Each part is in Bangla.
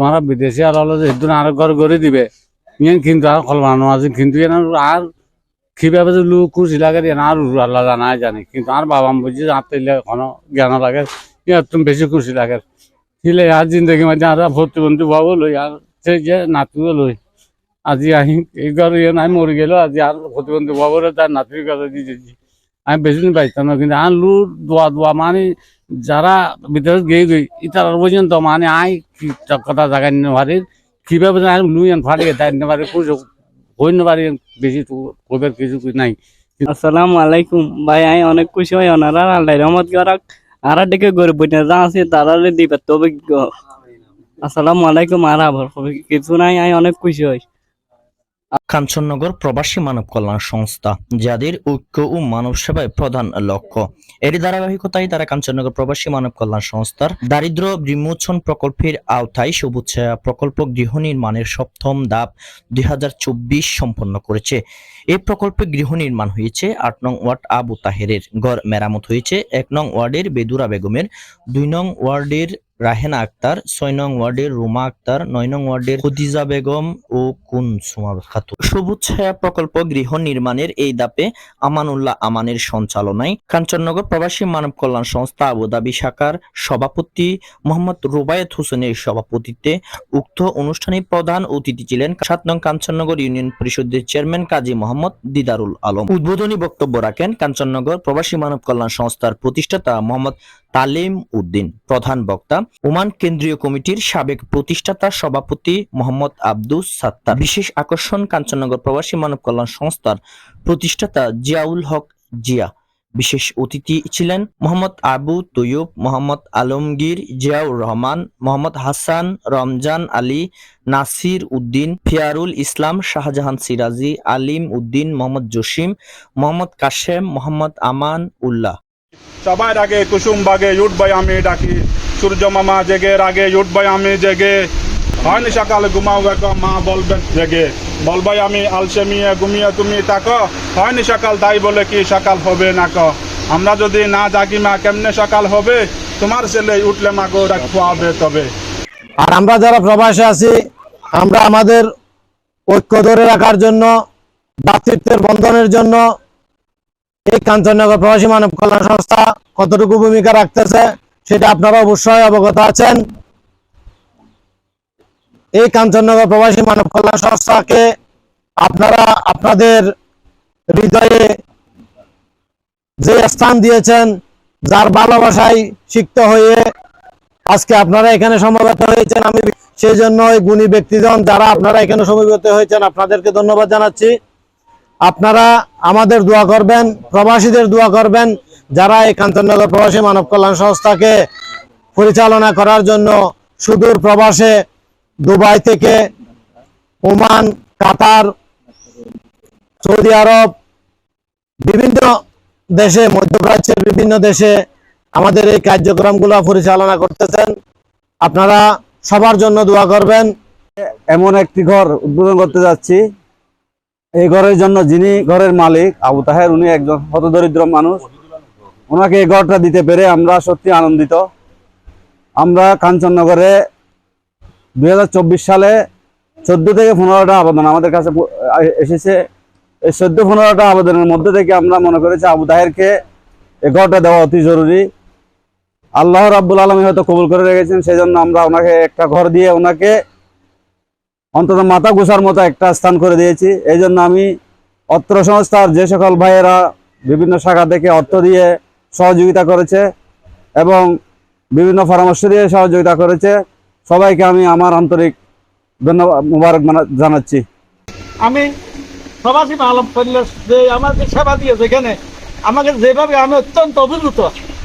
তোমরা বিদেশি আর হলো যে আর ঘর করে দিবে। ইয়ে কিন্তু আর কলমানো আছে, কিন্তু আর কীভাবে যে লোক খুশি লাগে আর আল্লাহ জানাই জানে, কিন্তু আর বাবা বুঝি আত্মাইলে কোনো জ্ঞান লাগে ইয়ার তুমি বেশি খুশি লাগে। হিলে আর জিন্দগি মধ্যে আর প্রতিবন্ধী বাবু লই আর সেই যে নাতিও লই। আজি আহি এই ঘর ইয়ে নাই, মরে গেল, আজি আর প্রতিবন্ধী বাবুরে তার নাতির কথা দিয়েছি। আমি বেশি দিন পাইতাম না, কিন্তু আর লু দোয়া দোয়া মানে যারা বিদেশ গিয়ে গই ইতার পর্যন্ত মানে আই কি কথা জায়গা নিতে পারি কীভাবে জানি আমি লুই আন ফাড়িয়ে তাই নিতে পারি কুছ হই না পারি বেশি তো কইবার কিছু নাই। আসসালামু আলাইকুম। ভাই আমি অনেক খুশি হই ওনারা আল্লাহ রহমত করাক। আর দিকে গরিব বইনা যা আছে তারা দিবে তো অভিজ্ঞ আসসালামু আলাইকুম। আর আবার হবে কিছু নাই আমি অনেক খুশি হই। কাঞ্চননগর প্রবাসী মানব কল্যাণ সংস্থা, যাদের ঐক্য ও মানব সেবায় প্রধান লক্ষ্য। এর ধারাবাহিকতায় তারা কাঞ্চননগর প্রবাসী মানব কল্যাণ সংস্থার দারিদ্র বিমোচন প্রকল্পের আওতায় সবুজ ছায়া প্রকল্প গৃহ নির্মাণের সপ্তম ধাপ দুই হাজার চব্বিশ সম্পন্ন করেছে। এই প্রকল্পে গৃহ নির্মাণ হয়েছে আট নং ওয়ার্ড আবু তাহেরের। গড় মেরামত হয়েছে এক নং ওয়ার্ডের বেদুরা বেগমের, দুই নং ওয়ার্ডের রাহেনা আক্তার ছয় নং ওয়ার্ডের রুমা আক্তার নয় নং ওয়ার্ডের খদিজা বেগম ও কুন সুমা খাতুন। সবুজ ছায়া প্রকল্প গৃহ নির্মাণের এই দাপে আমানুল্লাহ আমানের সঞ্চালনায় কাঞ্চননগর প্রবাসী মানব কল্যাণ সংস্থা আবুধাবি শাখার সভাপতি মোহাম্মদ রুবায়েত হোসেনের সভাপতিত্বে উক্ত অনুষ্ঠানে প্রধান অতিথি ছিলেন সাত নং কাঞ্চননগর ইউনিয়ন পরিষদের চেয়ারম্যান কাজী মোহাম্মদ দিদারুল আলম। উদ্বোধনী বক্তব্য রাখেন কাঞ্চননগর প্রবাসী মানব কল্যাণ সংস্থার প্রতিষ্ঠাতা মোহাম্মদ তালিম উদ্দিন, প্রধান বক্তা, ওমান কেন্দ্রীয় কমিটির সাবেক প্রতিষ্ঠাতা সভাপতি মোহাম্মদ আব্দুস সাত্তার। বিশেষ আকর্ষণ কাঞ্চননগর প্রবাসী মানব কল্যাণ সংস্থার প্রতিষ্ঠাতা জিয়াউল হক জিয়া। বিশেষ অতিথি ছিলেন মোহাম্মদ আবু তৈয়ব, মোহাম্মদ আলমগীর জিয়াউর রহমান, মোহাম্মদ হাসান, রমজান আলী, নাসির উদ্দিন, ফিয়ারুল ইসলাম, শাহজাহান সিরাজি, আলিম উদ্দিন, মোহাম্মদ জসিম, মোহাম্মদ কাশেম, মোহাম্মদ আমান উল্লাহ। সবার আগে কুসুম বাগে, উঠ ভাই আমি ডাকি। সূর্য মামা জেগে, রাগে, উঠ ভাই আমি জেগে। হয়নি সকালে, ঘুমাও গেকো মা বলবেন জেগে। বল বলবাই আমি আলসেমিয়ে, ঘুমিয়ে তুমি তাকো হয়নি সকাল, তাই বলে কি সকাল হবে না ক? আমরা যদি না জাগি মা, কেমনে সকাল হবে? তোমার ছেলে উঠলে মা গো ডাক খোয়াবে তবে। আর আমরা যারা প্রবাসে আছি, আমরা আমাদের ঐক্য ধরে রাখার জন্য ভ্রাতৃত্বের বন্ধনের জন্য এই কাঞ্চননগর প্রবাসী মানব কল্যাণ সংস্থা কতটুকু ভূমিকা রাখতেছে সেটা আপনারা অবশ্যই অবগত আছেন। এই কাঞ্চননগর প্রবাসী মানব কল্যাণ সংস্থাকে আপনারা আপনাদের হৃদয়ে যে স্থান দিয়েছেন, যার ভালোবাসায় সিক্ত হয়ে আজকে আপনারা এখানে সমবেত হয়েছেন। আমি সেই জন্য গুণী ব্যক্তিজন যারা আপনারা এখানে সমবেত হয়েছেন, আপনাদেরকে ধন্যবাদ জানাচ্ছি। আপনারা আমাদের দোয়া করবেন, প্রবাসীদের দোয়া করবেন, যারা এই কাঞ্চননগর প্রবাসী মানব কল্যাণ সংস্থাকে পরিচালনা করার জন্য সুদূর প্রবাসে দুবাই থেকে ওমান, কাতার, সৌদি আরব, বিভিন্ন দেশে, মধ্যপ্রাচ্যের বিভিন্ন দেশে আমাদের এই কার্যক্রমগুলো পরিচালনা করতেছেন। আপনারা সবার জন্য দোয়া করবেন। এমন একটি ঘর উদ্বোধন করতে যাচ্ছি। এই ঘরের জন্য যিনি ঘরের মালিক, আবু তাহের, উনি একজন হতদরিদ্র মানুষ। ওনাকে এই ঘরটা দিতে পেরে আমরা সত্যি আনন্দিত। আমরা কাঞ্চননগরে দুই হাজার চব্বিশ সালে চোদ্দ থেকে পনেরোটা আবেদন আমাদের কাছে এসেছে। এই চোদ্দ পনেরোটা আবেদনের মধ্যে থেকে আমরা মনে করেছি আবু তাহেরকে এই ঘরটা দেওয়া অতি জরুরি। আল্লাহ রাব্বুল আলমী হয়তো কবুল করে রেখেছেন সেই জন্য আমরা ওনাকে একটা ঘর দিয়ে ওনাকে অন্তত মাথা গোছার মতো একটা স্থান করে দিয়েছি। এই জন্য আমি অত্র সংস্থার যে সকল ভাইয়েরা বিভিন্ন শাখা থেকে অর্থ দিয়ে সহযোগিতা করেছে এবং বিভিন্ন পরামর্শ দিয়ে সহযোগিতা করেছে, সবাইকে আমি আমার আন্তরিক ধন্যবাদ, মুবারক জানাচ্ছি। আমি প্রবাসী আলম যে আমাকে সেবা দিয়েছে এখানে, আমাকে যেভাবে আমি অত্যন্ত অভিভূত,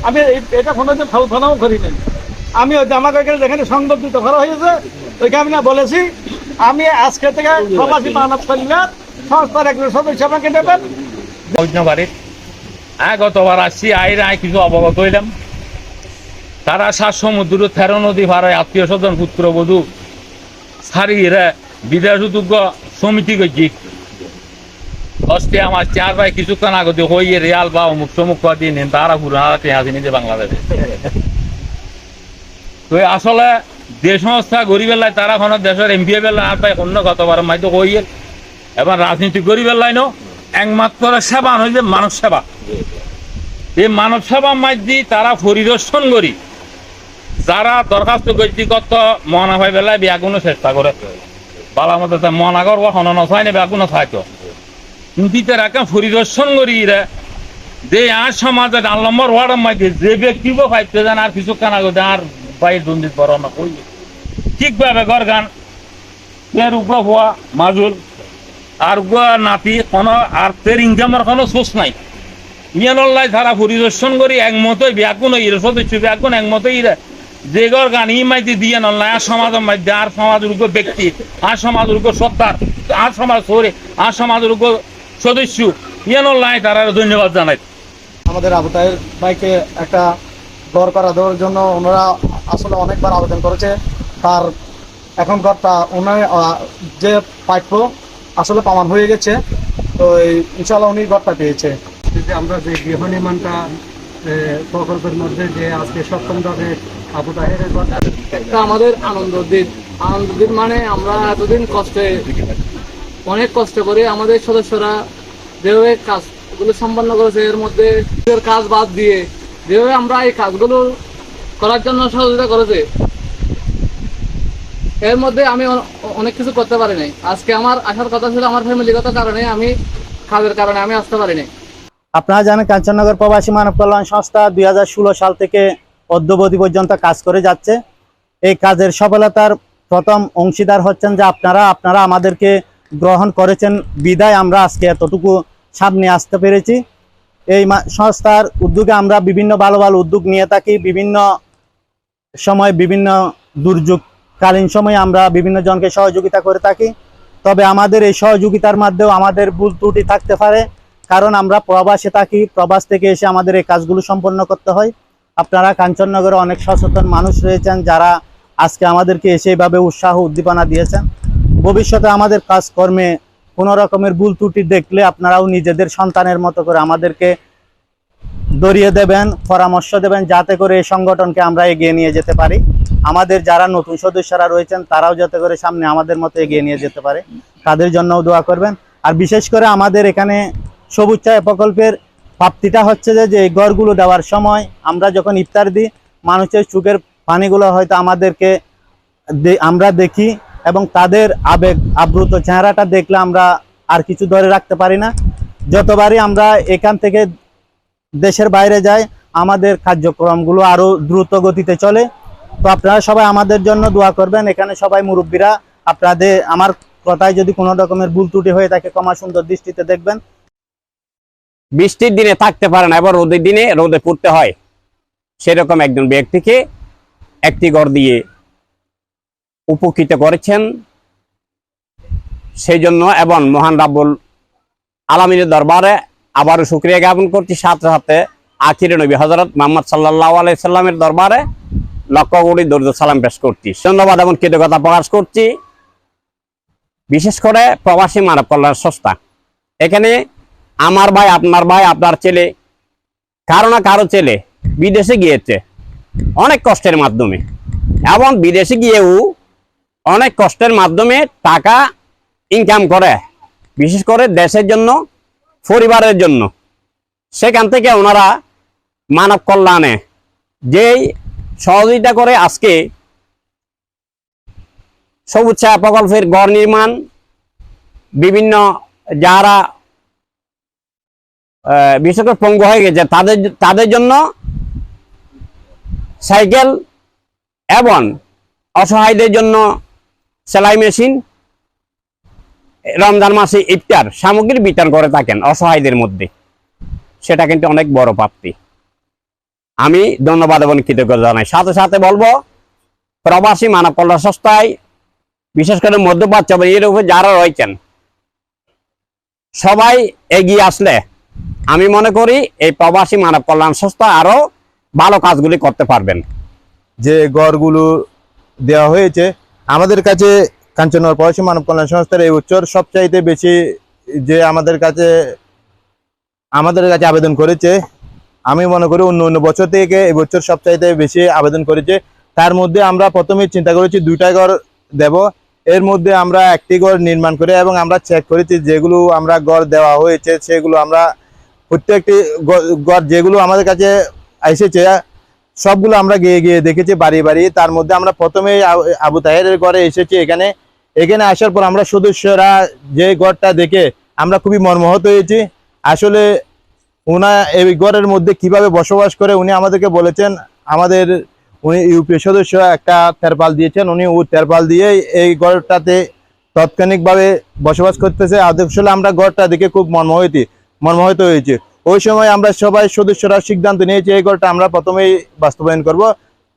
আমি এটা কোনোদিন কল্পনাও করিনি। আমি ওই আমাকে এখানে যেখানে সংগঠিত করা হয়েছে, ওইখানে আমি না বলেছি আমি আজকে থেকে প্রবাসী মানব কল্যাণ সংস্থার একজন সদস্য আমাকে দেবেন। বাড়ির হ্যাঁ গতবার আসছি আইরে আয় কিছু অবগত হইলাম। তারা সাত সমুদ্র তেরো নদী ভাড়ায় আত্মীয় স্বজন, পুত্র, বধূ সারিয়ে বিদেশ উদ্যোগ সমিতি করছি দশটি আমার চার ভাই কিছুক্ষণ আগতে হইয়ে রিয়াল বা অমুক সমুক দিন তারা পুরানা আসেনি যে বাংলাদেশে। তো আসলে যে সংস্থা গরিবের লাই, তারা কোনো দেশের এমপি বেলায় আর পাই অন্য কতবার মাইতো কইয়ের এবার রাজনীতি গরিবের লাই নো, একমাত্র সেবা নয় যে মানব সেবা। এই মানব সেবা মাধ্যমে তারা পরিদর্শন করি। যারা দরখাস্ত ব্যক্তিগত মহানাভাই বেলায় বিয়াগুনো চেষ্টা করে। বালা মতো মহানাগর বা হনন হয় না বিয়াগুনো থাকতো কিন্তু তারা একটা পরিদর্শন করি রে। যে আর সমাজে ডাল নম্বর ওয়ার্ডের মধ্যে যে ব্যক্তি পাইতে যান আর কিছু কানা আর বাইর দুর্নীতি বড় না কই ঠিকভাবে ঘর গান, এর উপর হওয়া মাজুল, আর উগা নাতি কোনো, আর তের ইনকামের কোনো সোর্স নাই। মিয়ানল্লাই তারা পরিদর্শন করি, একমতই ব্যাগুন ইরে সদস্য ব্যাগুন একমতই ইরে যে ঘর গান ই মাইতে দিয়ে নল্লাই আর সমাজের মধ্যে আর সমাজের উপর ব্যক্তি, আর সমাজের উপর সত্তার আর সমাজ সরে, আর সমাজের উপর সদস্য। মিয়ানল্লাই তারা ধন্যবাদ জানাই। আমাদের আবু তাহের ভাইকে একটা ঘর করা দেওয়ার জন্য ওনারা আসলে অনেকবার আবেদন করেছে। তার এখনকার ঘরটা ওনার যে প্রাপ্য আসলে প্রমাণ হয়ে গেছে তো এই ইনশাল্লাহ উনি ঘরটা পেয়েছে। যে আমরা যে গৃহ নির্মাণটা প্রকল্পের মধ্যে যে আজকে সপ্তম দফে আবু তাহেরের কথা একটা আমাদের আনন্দ দিন। আনন্দ দিন মানে আমরা এতদিন কষ্টে অনেক কষ্ট করে আমাদের সদস্যরা যেভাবে কাজগুলো সম্পন্ন করেছে এর মধ্যে কাজ বাদ দিয়ে যেভাবে আমরা এই কাজগুলো করার জন্য সহযোগিতা করেছে। এর মধ্যে আমি অনেক কিছু করতে পারি নাই। আজকে আমার আসার কথা ছিল আমার ফ্যামিলিগত কারণে আমি কাজের কারণে আমি আসতে পারি নাই। আপনারা জানেন কাঞ্চননগর প্রবাসী মানব কল্যাণ সংস্থা দুই হাজার ষোলো সাল থেকে অদ্যবধি পর্যন্ত কাজ করে যাচ্ছে। এই কাজের সফলতার প্রথম অংশীদার হচ্ছেন যে আপনারা আপনারা আমাদেরকে গ্রহণ করেছেন। বিদায় আমরা আজকে এতটুকু সামনে আসতে পেরেছি। এই সংস্থার উদ্যোগে আমরা বিভিন্ন ভালো ভালো উদ্যোগ নিয়ে থাকি, বিভিন্ন সময় বিভিন্ন দুর্যোগকালীন সময়ে আমরা বিভিন্ন জনকে সহযোগিতা করে থাকি। তবে আমাদের এই সহযোগিতার মধ্যেও আমাদের ভুল ত্রুটি থাকতে পারে। কারণ আমরা প্রবাসে থাকি, প্রবাস থেকে এসে আমাদের এই কাজগুলো সম্পন্ন করতে হয়। আপনারা কাঞ্চননগরে অনেক সচেতন মানুষ রয়েছেন যারা আজকে আমাদেরকে এসে এভাবে উৎসাহ, উদ্দীপনা দিয়েছেন। ভবিষ্যতে আমাদের কাজকর্মে কোনো রকমের ভুল ত্রুটি দেখলে আপনারাও নিজেদের সন্তানের মতো করে আমাদেরকে দরিয়ে দেবেন, পরামর্শ দেবেন, যাতে করে এই সংগঠনকে আমরা এগিয়ে নিয়ে যেতে পারি। আমাদের যারা নতুন সদস্যরা রয়েছেন, তারাও যাতে করে সামনে আমাদের মতো এগিয়ে নিয়ে যেতে পারে। তাদের জন্যও দোয়া করবেন। আর বিশেষ করে আমাদের এখানে সবুজ চায় প্রকল্পের প্রাপ্তিটা হচ্ছে যে যে ঘরগুলো দেওয়ার সময় আমরা যখন ইফতার দিই, মানুষের চোখের পানিগুলো হয়তো আমাদেরকে আমরা দেখি এবং তাদের আবেগ আপ্লুত চেহারাটা দেখলে আমরা আর কিছু ধরে রাখতে পারি না। যতবারই আমরা এখান থেকে দেশের বাইরে যায়, আমাদের কার্যক্রমগুলো আরও দ্রুত গতিতে চলে। তো আপনারা সবাই আমাদের জন্য দোয়া করবেন। এখানে সবাই মুরব্বীরা, আপনাদের, আমার কথায় যদি কোনো রকমের ভুল ত্রুটি হয়ে থাকে কমা সুন্দর দৃষ্টিতে দেখবেন। বৃষ্টির দিনে থাকতে পারে না, এবার রোদের দিনে রোদে পড়তে হয়। সেরকম একজন ব্যক্তিকে একটি ঘর দিয়ে উপকৃত করেছেন। সেই জন্য এবং মহান রাব্বুল আলমিনের দরবারে আবারও শুক্রিয়া জ্ঞাপন করছি সাথে সাথে আখিরে নবী হজরত মোহাম্মদ সাল্লাহ আলাইসাল্লামের দরবারে লক্ষ কোটি দরিদ্র সালাম পেশ করছি। ধন্যবাদ এবং কৃতজ্ঞতা প্রকাশ করছি। বিশেষ করে প্রবাসী মানব কল্যাণ সংস্থা এখানে আমার ভাই, আপনার ভাই, আপনার ছেলে, কারও না কারও ছেলে বিদেশে গিয়েছে অনেক কষ্টের মাধ্যমে এবং বিদেশে গিয়েও অনেক কষ্টের মাধ্যমে টাকা ইনকাম করে। বিশেষ করে দেশের জন্য পরিবারের জন্য। সেখান থেকে ওনারা মানব কল্যাণে যেই সহযোগিতা করে আজকে সবুজ ছায়া প্রকল্পের গড় নির্মাণ, বিভিন্ন যারা বিশেষ করে পঙ্গু হয়ে গেছে, তাদের তাদের জন্য সাইকেল এবং অসহায়দের জন্য সেলাই মেশিন রমজান মাসে ইফতার সামগ্রী বিতরণ করে থাকেন অসহায়দের মধ্যে। সেটা কিন্তু অনেক বড় প্রাপ্তি আমি ধন্যবাদ এবং কৃতজ্ঞতা জানাই। সাথে সাথে বলব, প্রবাসী মানব কল্যাণ সংস্থায়, বিশেষ করে মধ্যপ্রাচ্য এবং উপরে যারা রয়েছেন, সবাই এগিয়ে আসলে আমি মনে করি এই প্রবাসী মানব কল্যাণ সংস্থা আরও ভালো কাজগুলি করতে পারবেন। যে গড়গুলো দেওয়া হয়েছে, আমাদের কাছে কাঞ্চনগর প্রবাসী মানব কল্যাণ সংস্থার এই বছর সবচাইতে বেশি যে আমাদের কাছে আমাদের কাছে আবেদন করেছে, আমি মনে করি অন্য অন্য বছর থেকে এবছর সবচাইতে বেশি আবেদন করেছে। তার মধ্যে আমরা প্রথমে চিন্তা করেছি দুইটা ঘর দেব। এর মধ্যে আমরা একটি ঘর নির্মাণ করে এবং আমরা চেক করেছি যেগুলো আমরা ঘর দেওয়া হয়েছে, সেগুলো আমরা প্রত্যেকটি ঘর- যেগুলো আমাদের কাছে এসেছে, সবগুলো আমরা গিয়ে গিয়ে দেখেছি বাড়ি বাড়ি। তার মধ্যে আমরা প্রথমে আবু তাহের ঘরে এসেছি। এখানে এখানে আসার পর আমরা সদস্যরা যে ঘরটা দেখে আমরা খুবই মর্মাহত হয়েছি। আসলে ওনা এই ঘরের মধ্যে কীভাবে বসবাস করে উনি আমাদেরকে বলেছেন, আমাদের উনি ইউপি সদস্য একটা তেরপাল দিয়েছেন, উনি ও তেরপাল দিয়ে এই ঘরটাতে তাৎক্ষণিকভাবে বসবাস করতেছে। আসলে আমরা ঘরটা দেখে খুব মর্মাহত মর্মাহত হয়েছে। ওই সময় আমরা সবাই সদস্যরা সিদ্ধান্ত নিয়েছি, এই ঘরটা আমরা প্রথমেই বাস্তবায়ন করব।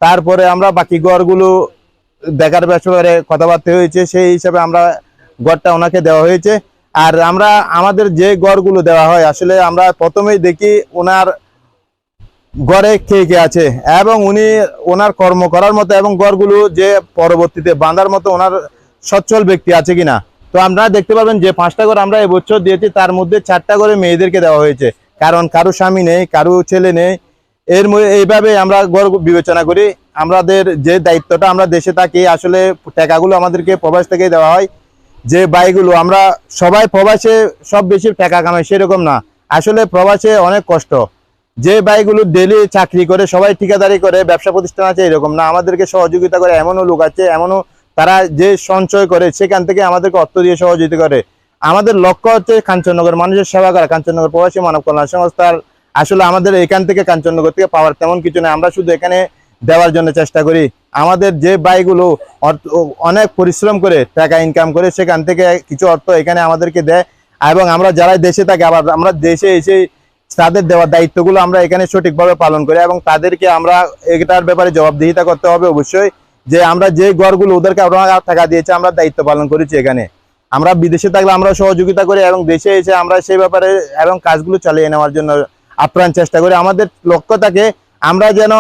তারপরে আমরা বাকি ঘরগুলো দেখার ব্যাপারে কথাবার্তা হয়েছে, সেই হিসাবে আমরা গড়টা ওনাকে দেওয়া হয়েছে। আর আমরা, আমাদের যে গড়গুলো দেওয়া হয়, আসলে আমরা প্রথমেই দেখি ওনার গড়ে কে কে আছে এবং উনি ওনার কর্ম করার মতো এবং গড়গুলো যে পরবর্তীতে বাঁধার মতো ওনার সচ্ছল ব্যক্তি আছে কিনা। তো আপনারা দেখতে পাবেন যে পাঁচটা ঘর আমরা এবছর দিয়েছি, তার মধ্যে চারটা করে মেয়েদেরকে দেওয়া হয়েছে। কারণ কারও স্বামী নেই, কারও ছেলে নেই। এর এইভাবে আমরা গড় বিবেচনা করি। আমাদের যে দায়িত্বটা আমরা দেশে থাকি, আসলে টাকাগুলো আমাদেরকে প্রবাস থেকে দেওয়া হয়। যে বাইগুলো আমরা সবাই প্রবাসে সব বেশি টাকা কামাই, সেরকম না। আসলে প্রবাসে অনেক কষ্ট। যে বাইগুলো ডেলি চাকরি করে, সবাই ঠিকাদারি করে, ব্যবসা প্রতিষ্ঠান আছে, এরকম না। আমাদেরকে সহযোগিতা করে, এমনও লোক আছে, এমনও তারা যে সঞ্চয় করে, সেখান থেকে আমাদেরকে অর্থ দিয়ে সহযোগিতা করে। আমাদের লক্ষ্য হচ্ছে কাঞ্চননগর, মানুষের সেবা করা। কাঞ্চননগর প্রবাসী মানব কল্যাণ সংস্থার, আসলে আমাদের এখান থেকে কাঞ্চননগর থেকে পাওয়ার তেমন কিছু নেই। আমরা শুধু এখানে দেওয়ার জন্য চেষ্টা করি। আমাদের যে বাইগুলো অনেক পরিশ্রম করে টাকা ইনকাম করে, সেখান থেকে কিছু অর্থ এখানে আমাদেরকে দেয়। এবং আমরা যারা দেশে থাকি, আবার আমরা দেশে এসে তাদের দেওয়ার দায়িত্বগুলো আমরা এখানে সঠিকভাবে পালন করি এবং তাদেরকে আমরা এটার ব্যাপারে জবাবদিহিতা করতে হবে অবশ্যই যে আমরা যে ঘরগুলো ওদেরকে আমরা টাকা দিয়েছি, আমরা দায়িত্ব পালন করেছি এখানে। আমরা বিদেশে থাকলে আমরা সহযোগিতা করি এবং দেশে এসে আমরা সেই ব্যাপারে এবং কাজগুলো চালিয়ে নেওয়ার জন্য আপ্রাণ চেষ্টা করি। আমাদের লক্ষ্য থাকে, আমরা যেন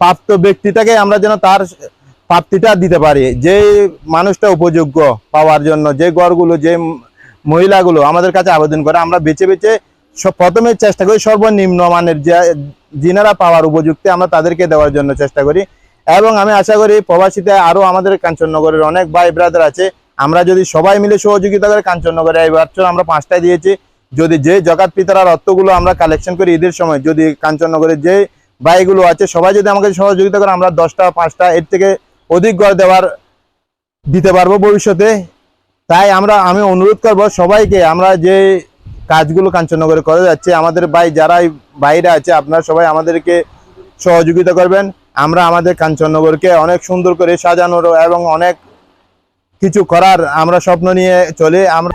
প্রাপ্ত ব্যক্তিটাকে আমরা যেন তার প্রাপ্তিটা দিতে পারি। যে মানুষটা উপযোগ্য পাওয়ার জন্য, যে গড়গুলো, যে মহিলাগুলো আমাদের কাছে আবেদন করে, আমরা বেছে বেছে প্রথমে চেষ্টা করি সর্বনিম্ন মানের যে যিনারা পাওয়ার উপযুক্ত আমরা তাদেরকে দেওয়ার জন্য চেষ্টা করি। এবং আমি আশা করি প্রবাসীতে আরও আমাদের কাঞ্চননগরের অনেক ভাই ব্রাদার আছে। আমরা যদি সবাই মিলে সহযোগিতা করে কাঞ্চননগরে এই বছর আমরা পাঁচটায় দিয়েছি। যদি যে জগাত পিতারার অর্থগুলো আমরা কালেকশন করি ঈদের সময়, যদি কাঞ্চননগরের যে ভাইগুলো আছে। সবাই যদি আমাকে সহযোগিতা করে, আমরা দশটা, পাঁচটা, এর থেকে অধিক গড় দেওয়ার দিতে পারব ভবিষ্যতে। তাই আমরা, আমি অনুরোধ করব সবাইকে, আমরা যে কাজগুলো কাঞ্চননগরে করে যাচ্ছে, আমাদের ভাই যারা এই বাইরে আছে, আপনারা সবাই আমাদেরকে সহযোগিতা করবেন। আমরা আমাদের কাঞ্চননগরকে অনেক সুন্দর করে সাজানোর এবং অনেক কিছু করার আমরা স্বপ্ন নিয়ে চলে। আমরা